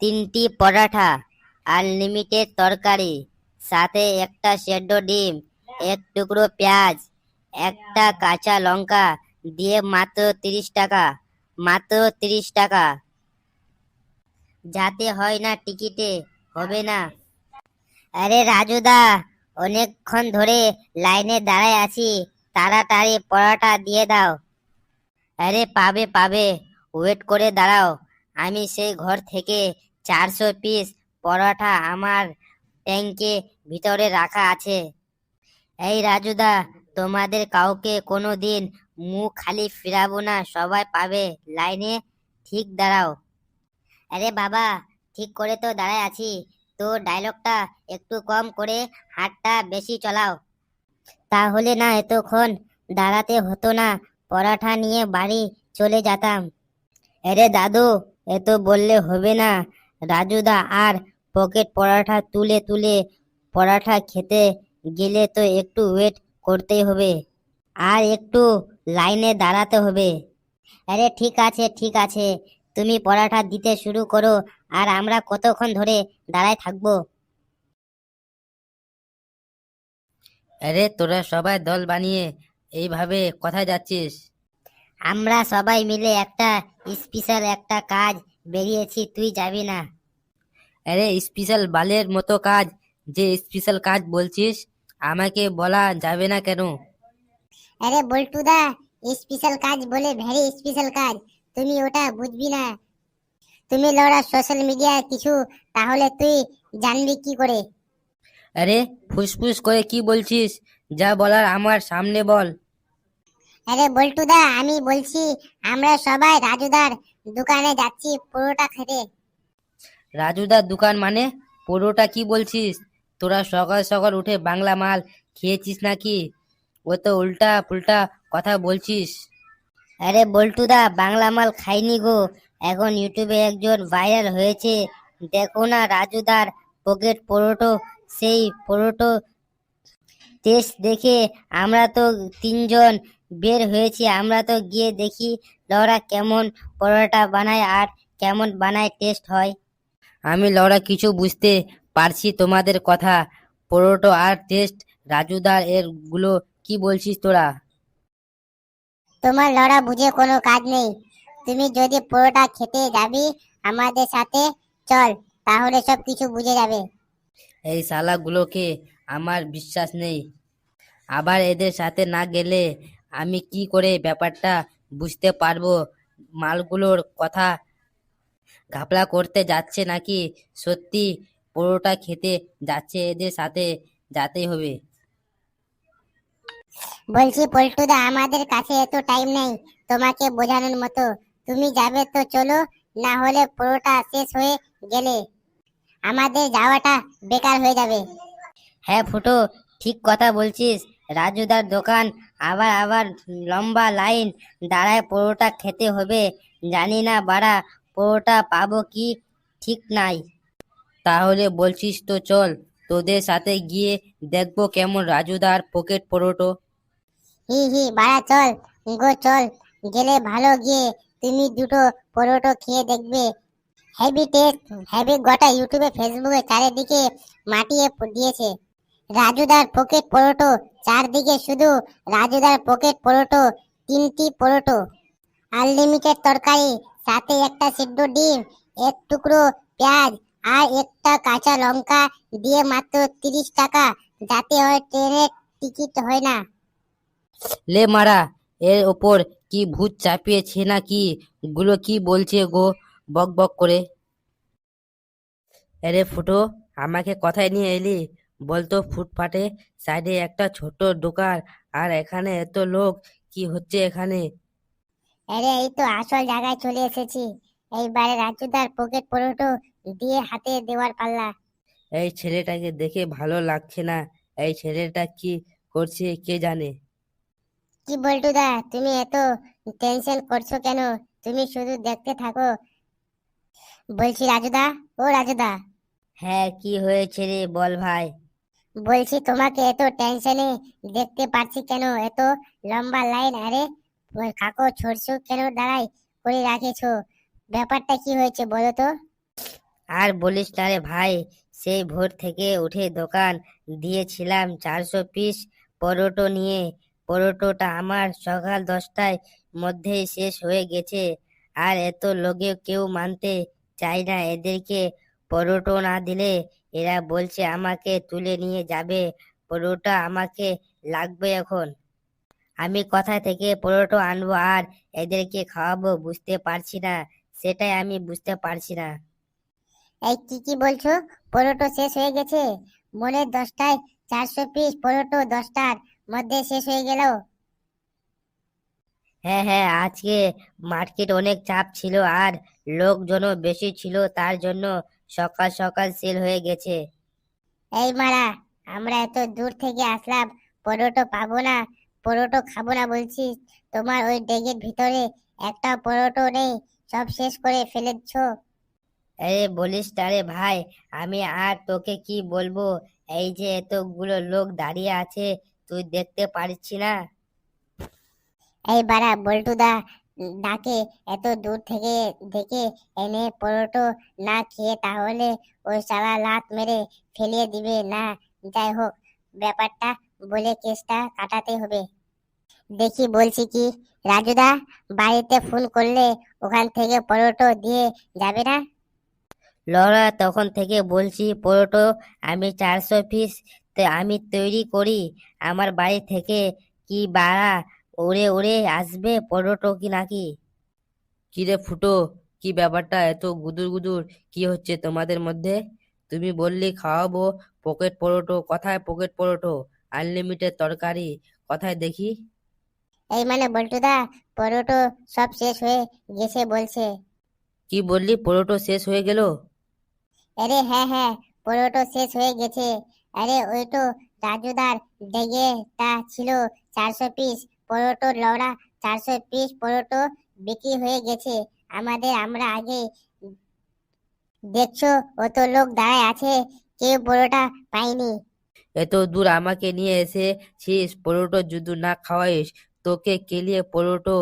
তিনটি পরাঠা আনলিমিটেড তরকারি, সাথে একটা সেদ্ধ ডিম, এক টুকরো পেঁয়াজ, একটা কাঁচা লঙ্কা দিয়ে মাত্র তিরিশ টাকা, মাত্র তিরিশ টাকা। যাতে হয় না টিকিটে, হবে না। আরে রাজুদা অনেকক্ষণ ধরে লাইনে দাঁড়ায় আছি, তাড়াতাড়ি পরোটা দিয়ে দাও। আরে পাবে পাবে ওয়েট করে দাঁড়াও। আমি সেই ঘর থেকে চারশো পিস পরোটা আমার ট্যাঙ্কে ভিতরে রাখা আছে। এই রাজুদা, তোমাদের কাউকে কোনো দিন মুখ খালি ফিরাবো না, সবাই পাবে। লাইনে ঠিক দাঁড়াও। আরে বাবা, ঠিক করে তো দাঁড়ায় আছি। তো ডায়লগটা একটু কম করে হাতটা বেশি চলাও। তাহলে না এতক্ষণ দাঁড়াতে হতো না পরাঠা নিয়ে বাড়ি চলে যেতাম। আরে দাদু এত বললে হবে না। রাজুদা আর পকেট পরাঠা তুলে তুলে পরাঠা খেতে গেলে তো একটু ওয়েট করতেই হবে। আর একটু লাইনে দাঁড়াতে হবে। আরে ঠিক আছে ঠিক আছে। তুমি পরাঠা দিতে শুরু করো আর আমরা কতক্ষণ ধরে দাঁড়ায় থাকব? আরে তোরা সবাই দল বানিয়ে এইভাবে কোথায় যাচ্ছিস? আমরা সবাই মিলে একটা স্পেশাল একটা কাজ বেরিয়েছি তুই যাবি না। আরে স্পেশাল বালের মতো কাজ। যে স্পেশাল কাজ বলছিস আমাকে বলা যাবে না কেন? আরে বল্টুদা স্পেশাল কাজ বলে ভেরি স্পেশাল কাজ। তুমি ওটা বুঝবি না। তুমি লড়া সোশ্যাল মিডিয়া কিছু তাহলে তুই জানবি কি করে। আরে ফুসফুস করে কি বলছিস? যা বলার আমার সামনে বল। আরে বল্টুদা আমি বলছি আমরা সবাই রাজুদার দোকানে যাচ্ছি পুরোটা খেতে রাজুদার দোকান মানে? পুরোটা কি বলছিস? তোরা সকাল সকাল উঠে বাংলা মাল খেয়েছিস নাকি? ও তো উল্টা পুল্টা কথা বলছিস। আরে বল্টুদা বাংলা মাল খাইনি গো। এখন ইউটিউবে একজন ভাইরাল হয়েছে। দেখো না রাজুদার পকেট পরোটো সেই পরোটো টেস্ট দেখে আমরা তো তিনজন বের হয়েছি আমরা তো গিয়ে দেখি লরা কেমন পরোটা বানায় আর কেমন বানায় টেস্ট হয়। আমি লড়া কিছু বুঝতে পারছি তোমাদের কথা। পরোটো আর টেস্ট রাজুদার এরগুলো কি বলছিস তোরা? তোমার লড়া বুঝে কোনো কাজ নেই। তুমি যদি পরোটা খেতে যাবি আমাদের সাথে চল তাহলে সব কিছু বুঝে যাবে। এই শালাগুলোকে আমার বিশ্বাস নেই। আবার এদের সাথে না গেলে আমি কি করে ব্যাপারটা বুঝতে পারব? মালগুলোর কথা ঘাপলা করতে যাচ্ছে নাকি? সত্যি পরোটা খেতে যাচ্ছে এদের সাথে যেতেই হবে। বলছি পল্টুদা আমাদের কাছে এত টাইম নেই। তোমাকে বোঝানোর মতো। তুমি যাবে তো চলো না হলে পুরোটা শেষ হয়ে গেলে আমাদের যাওয়াটা বেকার হয়ে যাবে। হ্যাঁ ফুটো ঠিক কথা বলছিস। রাজুদার দোকান, আবার আবার লম্বা লাইন, দাঁড়ায় পরোটা খেতে হবে। জানি না বাড়া, পরোটা পাবো কি ঠিক নাই। তাহলে বলছিস তো চল, তোদের সাথে গিয়ে দেখব কেমন রাজুদার পকেট পরোটো। হি হি, বাড়া, চল, গো, চল, গেলে ভালো গিয়ে তুমি দুটো পরোটো খেয়ে দেখবে। হেভি টেস্ট হেভি গোটা ইউটিউবে ফেসবুকে চারিদিকে মাটিয়ে দিয়েছে। রাজুদার পকেট পরোটো, চারদিকে শুধু রাজুদার পকেট পরোটো, তিনটি পরোটো। আনলিমিটেড তরকারি, সাথে একটা সিদ্ধ ডিম, এক টুকরো পেঁয়াজ আর একটা কাঁচা লঙ্কা দিয়ে মাত্র তিরিশ টাকা। যাতে হয় ট্রেনের টিকিট হয় না। লে মারা, এর ওপর কি ভূত চাপিয়েছে না কি গুলো কি বলছে গো? বক বক করে। আরে ফুটো, আমাকে কথায় নিয়ে এলি? বলতো ফুটপাতে সাইডে একটা ছোট দোকান আর এখানে এত লোক কি হচ্ছে এখানে? আরে এই তো আসল জায়গায় চলে এসেছি। এইবারে রাজুদার পকেট পরোটো দিয়ে হাতে দেওয়ার পাল্লা। এই ছেলেটাকে দেখে ভালো লাগছে না। এই ছেলেটা কি করছে কে জানে? কি বলটু দা তুমি এত টেনশন করছ কেন? তুমি শুধু দেখতে থাকো। বলছি রাজুদা ও রাজুদা হ্যাঁ কি হয়েছে রে বল ভাই। বলছি, তোমাকে এত টেনশনে দেখতে পাচ্ছি কেন? এত লম্বা লাইন আরে কাকো ছড়ছো কেন দাঁড়াই করে রাখেছো? ব্যাপারটা কি হয়েছে বলো তো? আর বলিস না রে ভাই, সেই ভোর থেকে উঠে দোকান দিয়েছিলাম চারশো পিস পরোটো নিয়ে। পরোটোটা আমার সকাল দশটায় মধ্যেই শেষ হয়ে গেছে। আর এত লোকে কেউ মানতে চায় না। এদেরকে পরোটো না দিলে এরা বলছে আমাকে তুলে নিয়ে যাবে পরোটা আমাকে লাগবে এখন। আমি কোথা থেকে পরোটো আনব আর এদেরকে খাওয়াবো বুঝতে পারছি না। সেটাই আমি বুঝতে পারছি না। এই কি কি বলছো? পরোটো শেষ হয়ে গেছে? মনে দশটায় চারশো পিস পরোটো দশটার মধ্যে শেষ হয়ে গেল। হ্যাঁ হ্যাঁ আজকে মার্কেট অনেক চাপ ছিল আর লোকজনও বেশি ছিল তার জন্য সকাল সকাল সেল হয়ে গেছে। এই মারা আমরা এত দূর থেকে আসলাম পরোটো পাবো না পরোটো খাব না বলছি তোমার ওই ডেগের ভিতরে একটা পরোটো নেই সব শেষ করে ফেলেছ। আরে বলিস তারে ভাই আমি আর তোকে কি বলব এই যে এতগুলো লোক দাঁড়িয়ে আছে তুই দেখতে পারছি না। এই বাড়া বল্টুদা ডাকে, এত দূর থেকে দেখে এনে পরোটো না খেয়ে তাহলে ওই সারা লাত মেরে ফেলিয়ে দিবে। না, যাই হোক, ব্যাপারটা বলে কেসটা কাটাতে হবে। দেখি বলছি কি রাজুদা বাড়িতে ফোন করলে ওখান থেকে পরোটো দিয়ে যাবে না? লরা, তখন থেকে বলছি, পরোটো, আমি চারশো পিস আমি তৈরি করি। আমার বাড়ি থেকে কি বাড়া উড়ে ওরে আসবে পরোটো কি নাকি? কিরে ফুটো কি ব্যাপারটা? এত গুদুর গুদুর কি হচ্ছে তোমাদের মধ্যে? তুমি বললি খাওয়াবো পকেট পরোটো কোথায় পকেট পরোটো? আনলিমিটেড তরকারি কোথায় দেখি? এই মানে বল্টুদা পরোটো সব শেষ হয়ে গেছে বলছে। কি বললি পরোটো শেষ হয়ে গেল? আরে হ্যাঁ হ্যাঁ পরোটো শেষ হয়ে গেছে। আরে ওই তো রাজুদার ডেগে তা ছিল চারশো পিস পরোটো লওড়া চারশো পিস পরোটো বিক্রি হয়ে গেছে। আমাদের আমরা আগে দেখছ অত লোক দাঁড়ায় আছে কেউ পরোটা পাইনি এত দূর আমাকে নিয়ে এসেছিস পরোটো যদি না খাওয়াইস তোকে কেলিয়ে পরোটো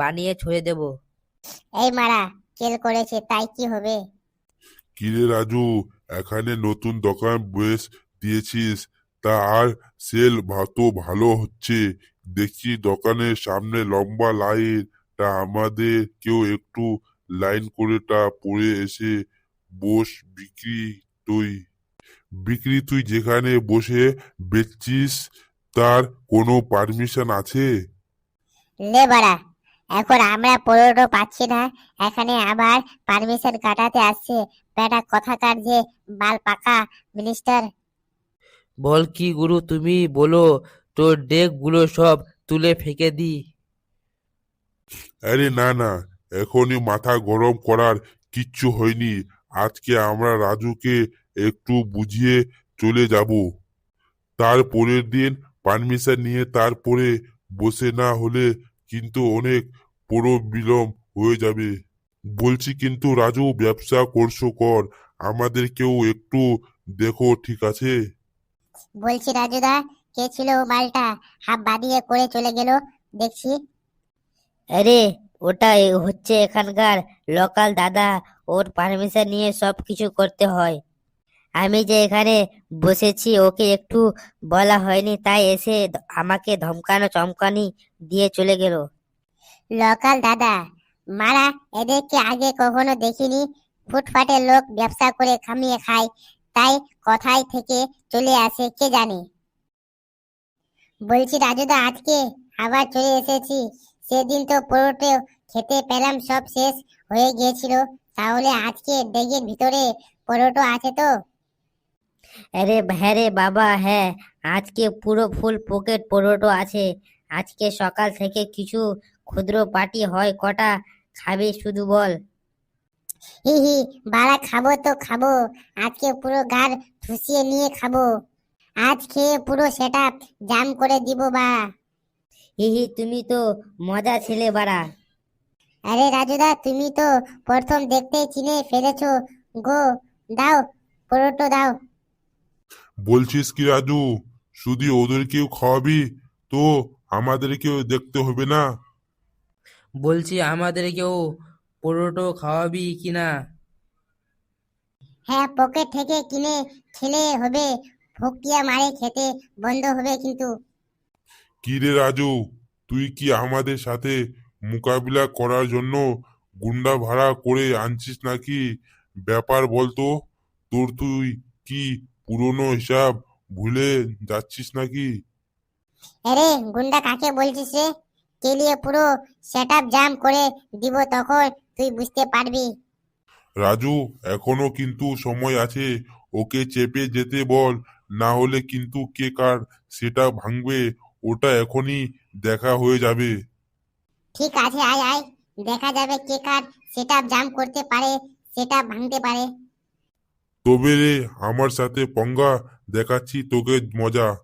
বানিয়ে ছড়ে দেব? এই মারা কেল করেছে তাই কি হবে? কিরে রাজু এখানে নতুন দোকান বেশ দিয়েছিস তা আর সেল তো ভালো হচ্ছে দেখছি দোকানের সামনে লম্বা লাইন তা আমাদের কেউ একটু লাইন করে তা পড়ে এসে বস বিক্রি তুই। বিক্রি তুই যেখানে বসে বেচছিস তার কোনো পারমিশন আছে? লে বাড়া এখন আমরা পরোটো পাচ্ছি না এখানে আবার পারমিশন কাটাতে আসছে। বেটা কথাকার যে বাল পাকা মিনিস্টার বল কি গুরু তুমি বলো তোর ডেকগুলো সব তুলে ফেঁকে দি। আরে না না এখনই মাথা গরম করার কিচ্ছু হয়নি। আজকে আমরা রাজুকে একটু বুঝিয়ে চলে যাব। তারপরের দিন পারমিশন নিয়ে তারপরে বসে না হলে কিন্তু অনেক বড় বিলম্ব হয়ে যাবে। বলছি কিন্তু রাজু ব্যবসা করছ কর আমাদেরকেও একটু দেখো ঠিক আছে? বলছি রাজুদা কে ছিল ও মালটা হাত বাদিয়ে করে চলে গেল দেখছি। আরে ওটা হচ্ছে এখানকার লোকাল দাদা। ওর পারমিশন নিয়ে সব কিছু করতে হয়। আমি যে এখানে বসেছি ওকে একটু বলা হয়নি তাই এসে আমাকে ধমকানো চমকানি দিয়ে চলে গেল। লোকাল দাদা? মারা এদেরকে আগে কখনো দেখিনি। ফুটপাতের লোক ব্যবসা করে খামিয়ে খায় তাই কথায় থেকে চলে আসে কে জানে? বলছি রাজুদা আজকে আবার চলে এসেছি। সেদিন তো পরোটো খেতে পেলাম সব শেষ হয়ে গিয়েছিল। তাহলে আজকে ডেগের ভিতরে পরোটো আছে তো? আরে হ্যাঁ রে বাবা হ্যাঁ আজকে পুরো ফুল পকেট পরোটো আছে। আজকে সকাল থেকে কিছু ক্ষুদ্র পার্টি হয় কটা খাবে শুধু বল। হি হি বাড়া খাব তো খাব আজকে পুরো গার ঠুসিয়ে নিয়ে খাব। আজ খেয়ে পুরো সেটা জাম করে দিব বা। হি হি তুমি তো মজা ছেলে বাড়া। আরে রাজুদা তুমি তো প্রথম দেখতে চিনে ফেলেছো। গো দাও পরোটো দাও। বলছিস কি রাজু শুধু ওদেরকেও খাওয়াবি? তো আমাদেরকেও দেখতে হবে না? বলছি আমাদেরকেও পরোটো খাওয়াবি কিনা হ্যাঁ পকেট থেকে কিনে খেলে হবে। ভুকিয়া মারে খেতে বন্ধ হবে কিন্তু। কিরে রাজু তুই কি আমাদের সাথে মোকাবিলা করার জন্য গুন্ডা ভাড়া করে আনছিস নাকি? ব্যাপার বলতো তোর তুই কি পুরনো হিসাব ভুলে যাচ্ছিস নাকি? আরে গুন্ডা কাকে বলছিস রে? কেলিয়ে পুরো সেট জাম করে দিব তখন তুই বুঝতে পারবি। রাজু এখনও কিন্তু সময় আছে ওকে চেপে যেতে বল। না হলে কিন্তু কে কার সেটা ভাঙবে ওটা এখনই দেখা হয়ে যাবে। ঠিক আছে আয় আয়। দেখা যাবে কে কার সেটা জাম করতে পারে সেটা ভাঙতে পারে। তবে রে আমার সাথে পঙ্গা দেখাচ্ছি তোকে মজা।